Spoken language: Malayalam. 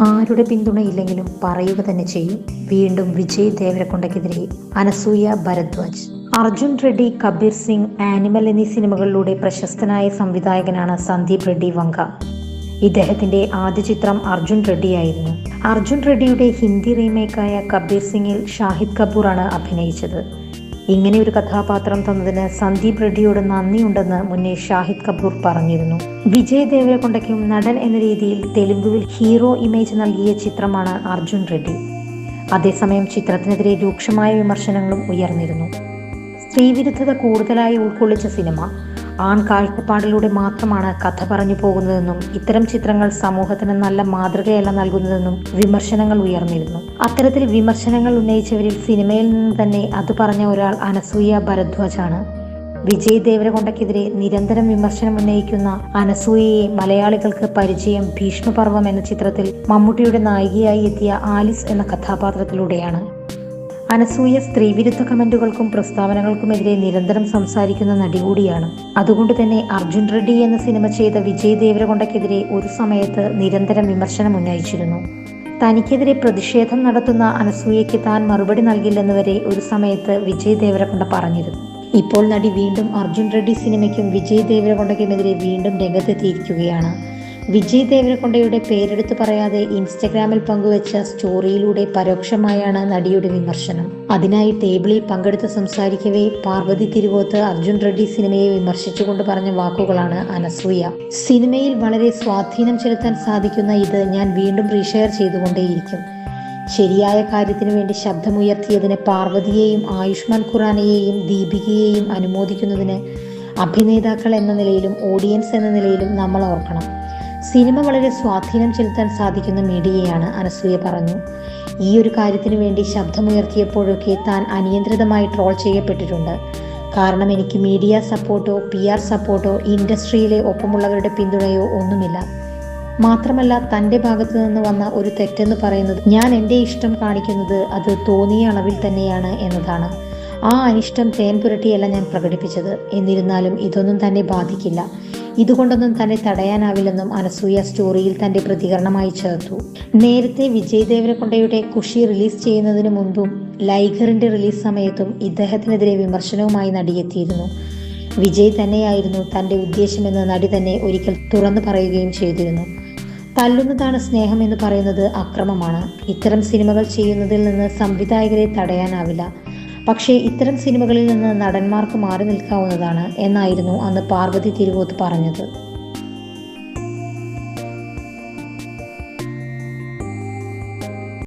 ആരുടെ പിന്തുണയില്ലെങ്കിലും പറയുക തന്നെ ചെയ്യും. വീണ്ടും വിജയ് ദേവരക്കൊണ്ടക്കെതിരെ അനസൂയ ഭരദ്വാജ്. അർജുൻ റെഡ്ഡി കബീർ സിംഗ് ആനിമൽ എന്നീ സിനിമകളിലൂടെ പ്രശസ്തനായ സംവിധായകനാണ് സന്ദീപ് റെഡ്ഡി വങ്ക. ഇദ്ദേഹത്തിന്റെ ആദ്യ ചിത്രം അർജുൻ റെഡ്ഡിയായിരുന്നു അർജുൻ റെഡ്ഡിയുടെ ഹിന്ദി റീമേക്കായ കബീർ സിംഗിൽ ഷാഹിദ് കപൂറാണ് അഭിനയിച്ചത്. ഇങ്ങനെ ഒരു കഥാപാത്രം തന്നതിന് സന്ദീപ് റെഡ്ഡിയോട് നന്ദിയുണ്ടെന്ന് മുന്നേ ഷാഹിദ് കപൂർ പറഞ്ഞിരുന്നു. വിജയ് ദേവരകൊണ്ടയ്ക്കും നടൻ എന്ന രീതിയിൽ തെലുങ്കുവിൽ ഹീറോ ഇമേജ് നൽകിയ ചിത്രമാണ് അർജുൻ റെഡ്ഡി. അതേസമയം ചിത്രത്തിനെതിരെ രൂക്ഷമായ വിമർശനങ്ങളും ഉയർന്നിരുന്നു. സ്ത്രീവിരുദ്ധത കൂടുതലായി ഉൾക്കൊള്ളിച്ച സിനിമ ആൺ കാഴ്ചപ്പാടിലൂടെ മാത്രമാണ് കഥ പറഞ്ഞു പോകുന്നതെന്നും ഇത്തരം ചിത്രങ്ങൾ സമൂഹത്തിന് നല്ല മാതൃകയല്ല നൽകുന്നതെന്നും വിമർശനങ്ങൾ ഉയർന്നിരുന്നു. അത്തരത്തിൽ വിമർശനങ്ങൾ ഉന്നയിച്ചവരിൽ സിനിമയിൽ നിന്ന് തന്നെ അത് പറഞ്ഞ ഒരാൾ അനസൂയ ഭരദ്വാജാണ്. വിജയ് ദേവരകൊണ്ടക്കെതിരെ നിരന്തരം വിമർശനം ഉന്നയിക്കുന്ന അനസൂയയെ മലയാളികൾക്ക് പരിചയം ഭീഷ്മപർവം എന്ന ചിത്രത്തിൽ മമ്മൂട്ടിയുടെ നായികയായി എത്തിയ ആലിസ് എന്ന കഥാപാത്രത്തിലൂടെയാണ്. അനസൂയ സ്ത്രീവിരുദ്ധ കമന്റുകൾക്കും പ്രസ്താവനകൾക്കുമെതിരെ നിരന്തരം സംസാരിക്കുന്ന നടി കൂടിയാണ്. അതുകൊണ്ട് തന്നെ അർജുൻ റെഡ്ഡി എന്ന സിനിമ ചെയ്ത വിജയ് ദേവരകൊണ്ടക്കെതിരെ ഒരു സമയത്ത് നിരന്തരം വിമർശനം ഉന്നയിച്ചിരുന്നു. തനിക്കെതിരെ പ്രതിഷേധം നടത്തുന്ന അനസൂയയ്ക്ക് താൻ മറുപടി നൽകില്ലെന്ന് വരെ ഒരു സമയത്ത് വിജയ് ദേവരകൊണ്ട പറഞ്ഞിരുന്നു. ഇപ്പോൾ നടി വീണ്ടും അർജുൻ റെഡ്ഡി സിനിമയ്ക്കും വിജയ് ദേവരകൊണ്ടയ്ക്കുമെതിരെ വീണ്ടും രംഗത്തെത്തിയിരിക്കുകയാണ്. വിജയ് ദേവരകൊണ്ടയുടെ പേരെടുത്ത് പറയാതെ ഇൻസ്റ്റഗ്രാമിൽ പങ്കുവച്ച സ്റ്റോറിയിലൂടെ പരോക്ഷമായാണ് നടിയുടെ വിമർശനം. അതിനായി ടേബിളിൽ പങ്കെടുത്ത് സംസാരിക്കവേ പാർവതി തിരുവോത്ത് അർജുൻ റെഡ്ഡി സിനിമയെ വിമർശിച്ചുകൊണ്ട് പറഞ്ഞ വാക്കുകളാണ് അനസൂയ. സിനിമയിൽ വളരെ സ്വാധീനം ചെലുത്താൻ സാധിക്കുന്ന ഇത് ഞാൻ വീണ്ടും റീഷെയർ ചെയ്തുകൊണ്ടേയിരിക്കും. ശരിയായ കാര്യത്തിനു വേണ്ടി ശബ്ദമുയർത്തിയതിന് പാർവതിയെയും ആയുഷ്മാൻ ഖുറാനയെയും ദീപികയെയും അനുമോദിക്കുന്നതിന് അഭിനേതാക്കൾ എന്ന നിലയിലും ഓഡിയൻസ് എന്ന നിലയിലും നമ്മൾ ഓർക്കണം. സിനിമ വളരെ സ്വാധീനം ചെലുത്താൻ സാധിക്കുന്ന മീഡിയയാണ് അനസൂയ പറഞ്ഞു. ഈ ഒരു കാര്യത്തിനു വേണ്ടി ശബ്ദമുയർത്തിയപ്പോഴൊക്കെ താൻ അനിയന്ത്രിതമായി ട്രോൾ ചെയ്യപ്പെട്ടിട്ടുണ്ട്. കാരണം എനിക്ക് മീഡിയ സപ്പോർട്ടോ പി ആർ സപ്പോർട്ടോ ഇൻഡസ്ട്രിയിലെ ഒപ്പമുള്ളവരുടെ പിന്തുണയോ ഒന്നുമില്ല. മാത്രമല്ല തന്റെ ഭാഗത്തു നിന്ന് വന്ന ഒരു തെറ്റെന്ന് പറയുന്നത് ഞാൻ എന്റെ ഇഷ്ടം കാണിക്കുന്നത് അത് തോന്നിയ അളവിൽ തന്നെയാണ് എന്നതാണ്. ആ അനിഷ്ടം തേൻ പുരട്ടിയല്ല ഞാൻ പ്രകടിപ്പിച്ചത്. എന്നിരുന്നാലും ഇതൊന്നും തന്നെ ബാധിക്കില്ല. ഇതുകൊണ്ടൊന്നും തന്നെ തടയാനാവില്ലെന്നും അനസൂയ സ്റ്റോറിയിൽ തന്റെ പ്രതികരണമായി ചേർത്തു. നേരത്തെ വിജയ് ദേവരകൊണ്ടയുടെ കുഷി റിലീസ് ചെയ്യുന്നതിന് മുൻപും ലൈഗറിന്റെ റിലീസ് സമയത്തും ഇദ്ദേഹത്തിനെതിരെ വിമർശനവുമായി നടിയെത്തിയിരുന്നു. വിജയ് തന്നെയായിരുന്നു തന്റെ ഉദ്ദേശമെന്ന് നടി തന്നെ ഒരിക്കൽ തുറന്നു പറയുകയും ചെയ്തിരുന്നു. തല്ലുന്നതാണ് സ്നേഹം എന്ന് പറയുന്നത് അക്രമമാണ്. ഇത്തരം സിനിമകൾ ചെയ്യുന്നതിൽ നിന്ന് സംവിധായകരെ തടയാനാവില്ല. പക്ഷേ ഇത്തരം സിനിമകളിൽ നിന്ന് നടന്മാർക്ക് മാറി നിൽക്കാവുന്നതാണ് എന്നായിരുന്നു അന്ന് പാർവതി തിരുവോത്ത് പറഞ്ഞത്.